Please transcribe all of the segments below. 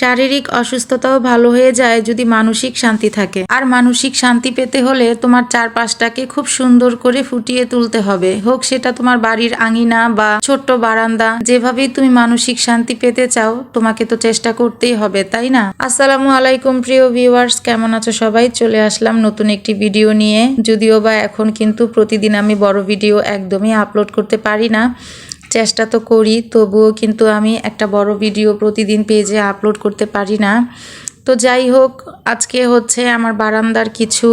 শারীরিক অসুস্থতাও ভালো হয়ে যায় যদি মানসিক শান্তি থাকে। আর মানসিক শান্তি পেতে হলে তোমার চারপাশটাকে খুব সুন্দর করে ফুটিয়ে তুলতে হবে। হোক সেটা তোমার বাড়ির আঙিনা বা ছোট্ট বারান্দা, যেভাবেই তুমি মানসিক শান্তি পেতে চাও, তোমাকে তো চেষ্টা করতেই হবে, তাই না? আসসালামু আলাইকুম প্রিয় ভিউয়ার্স কেমন আছো সবাই? চলে আসলাম নতুন একটি ভিডিও নিয়ে। যদিও বা এখন কিন্তু প্রতিদিন আমি বড় ভিডিও একদমই আপলোড করতে পারি না। চেষ্টা তো করি, তবুও কিন্তু আমি একটা বড় ভিডিও প্রতিদিন পেজে আপলোড করতে পারি না। তো যাই হোক, আজকে হচ্ছে আমার বারান্দার কিছু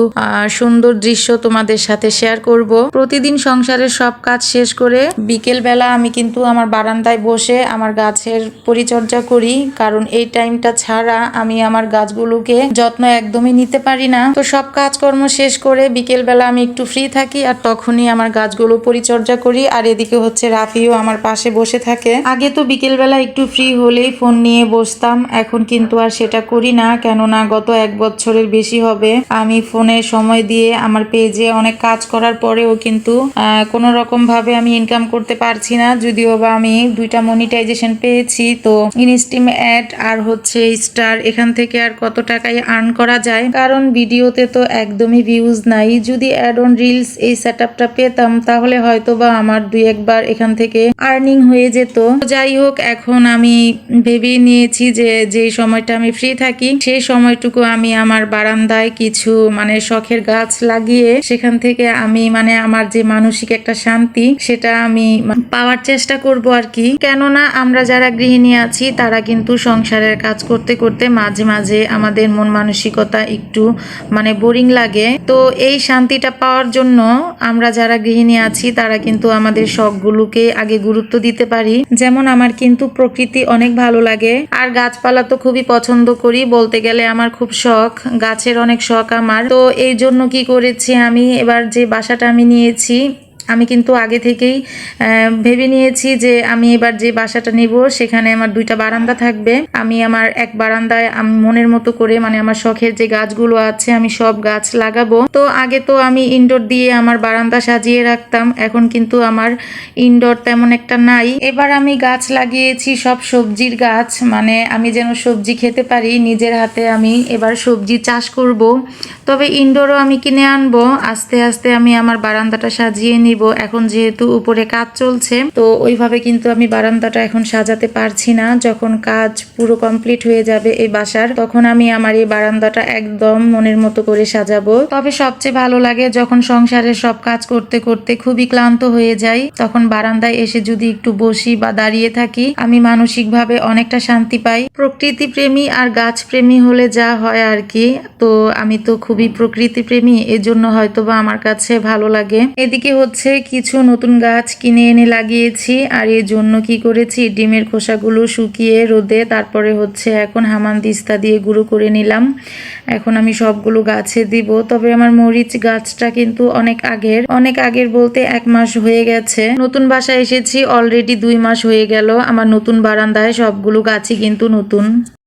সুন্দর দৃশ্য তোমাদের সাথে শেয়ার করব। প্রতিদিন সংসারের সব কাজ শেষ করে বিকেল বেলা আমি কিন্তু আমার বারান্দায় বসে আমার গাছের পরিচর্যা করি, কারণ এই টাইমটা ছাড়া আমি আমার গাছগুলোকে যত্ন একদমই নিতে পারি না। তো সব কাজকর্ম শেষ করে বিকেল বেলা আমি একটু ফ্রি থাকি আর তখনই আমার গাছগুলো পরিচর্যা করি আর এদিকে হচ্ছে রাফিও আমার পাশে বসে থাকে। আগে তো বিকেল বেলা একটু ফ্রি হলেই ফোন নিয়ে বসতাম, এখন কিন্তু আর সেটা করি না। কেননা গত এক বছরের বেশি হবে। আমি ফোনে সময় দিয়ে আমার পেজে অনেক কাজ করার পরেও কিন্তু কোনো রকম ভাবে আমি ইনকাম করতে পারছি না। যদিও বা আমি দুইটা মনিটাইজেশন পেয়েছি, তো ইনস্টিম অ্যাড আর হচ্ছে স্টার এখান থেকে আর কত টাকায় আর্ন করা যায়? কারণ ভিডিওতে তো একদমই ভিউজ নাই। যদি অ্যাড অন রিলস এই সেট পেতাম, তাহলে হয়তো বা আমার দুই একবার এখান থেকে আর্নিং হয়ে যেত। যাই হোক, এখন আমি ভেবে নিয়েছি যে যে সময়টা আমি ফ্রি থাকি সেই সময়টুকু আমি আমার বারান্দায় কিছু মানে শখের গাছ লাগিয়ে সেখান থেকে আমি মানে আমার যে মানসিক একটা শান্তি, সেটা আমি পাওয়ার চেষ্টা করব আর কি কেননা আমরা যারা গৃহিণী আছি, তারা কিন্তু সংসারের কাজ করতে করতে মাঝে মাঝে আমাদের মন মানসিকতা একটু মানে বোরিং লাগে। তো এই শান্তিটা পাওয়ার জন্য আমরা যারা গৃহিণী আছি, তারা কিন্তু আমাদের শখগুলোকে আগে গুরুত্ব দিতে পারি। যেমন আমার কিন্তু প্রকৃতি অনেক ভালো লাগে। আর গাছপালা তো খুবই পছন্দ করি বলতে গেলে আমার খুব শখ, গাছের অনেক শখ আমার। তো এই জন্য কি করেছি আমি? এবার যে বাসাটা আমি নিয়েছি আমি কিন্তু আগে থেকেই ভেবে নিয়েছি যে আমি এবার যে বাসাটা নেব, সেখানে আমার দুইটা বারান্দা থাকবে। আমি আমার এক বারান্দায় আমি, মনের মতো করে মানে আমার শখের যে গাছগুলো আছে, আমি সব গাছ লাগাবো। তো আগে তো আমি ইনডোর দিয়ে আমার বারান্দা সাজিয়ে রাখতাম, এখন কিন্তু আমার ইনডোর তেমন একটা নাই। এবার আমি গাছ লাগিয়েছি, সব সবজির গাছ মানে আমি যেন সবজি খেতে পারি, নিজের হাতে আমি এবার সবজি চাষ করব। তবে ইনডোরও আমি কিনে আনব, আস্তে আস্তে আমি আমার বারান্দাটা সাজিয়ে নিব এখন যেহেতু উপরে কাজ চলছে, তো ওইভাবে কিন্তু আমি বারান্দাটা এখন সাজাতে পারছি না। যখন কাজ পুরো কমপ্লিট হয়ে যাবে এই বাসার, তখন আমি আমার এই বারান্দাটা একদম মনের মতো করে সাজাবো। তবে সবচেয়ে ভালো লাগে যখন সংসারের সব কাজ করতে করতে খুবই ক্লান্ত হয়ে যাই, তখন বারান্দায় এসে যদি একটু বসি বা দাঁড়িয়ে থাকি, আমি মানসিকভাবে অনেকটা শান্তি পাই। প্রকৃতি প্রেমী আর গাছ প্রেমী হলে যা হয় আর কি, তো আমি তো খুবই প্রকৃতি প্রেমী এজন্য হয়তো বা আমার কাছে ভালো লাগে। এদিকে হচ্ছে কিছু নতুন গাছ কিনে এনে লাগিয়েছি, আর এর জন্য কি করেছি? ডিমের খোসাগুলো শুকিয়ে রোদে, তারপরে হচ্ছে এখন হামান দিস্তা দিয়ে গুঁড়ো করে নিলাম। এখন আমি সবগুলো গাছে দিব। তবে আমার মরিচ গাছটা কিন্তু অনেক আগের। অনেক আগের বলতে এক মাস হয়ে গেছে। নতুন বাসায় এসেছি, অলরেডি দুই মাস হয়ে গেল। আমার নতুন বারান্দায় সবগুলো গাছই কিন্তু নতুন।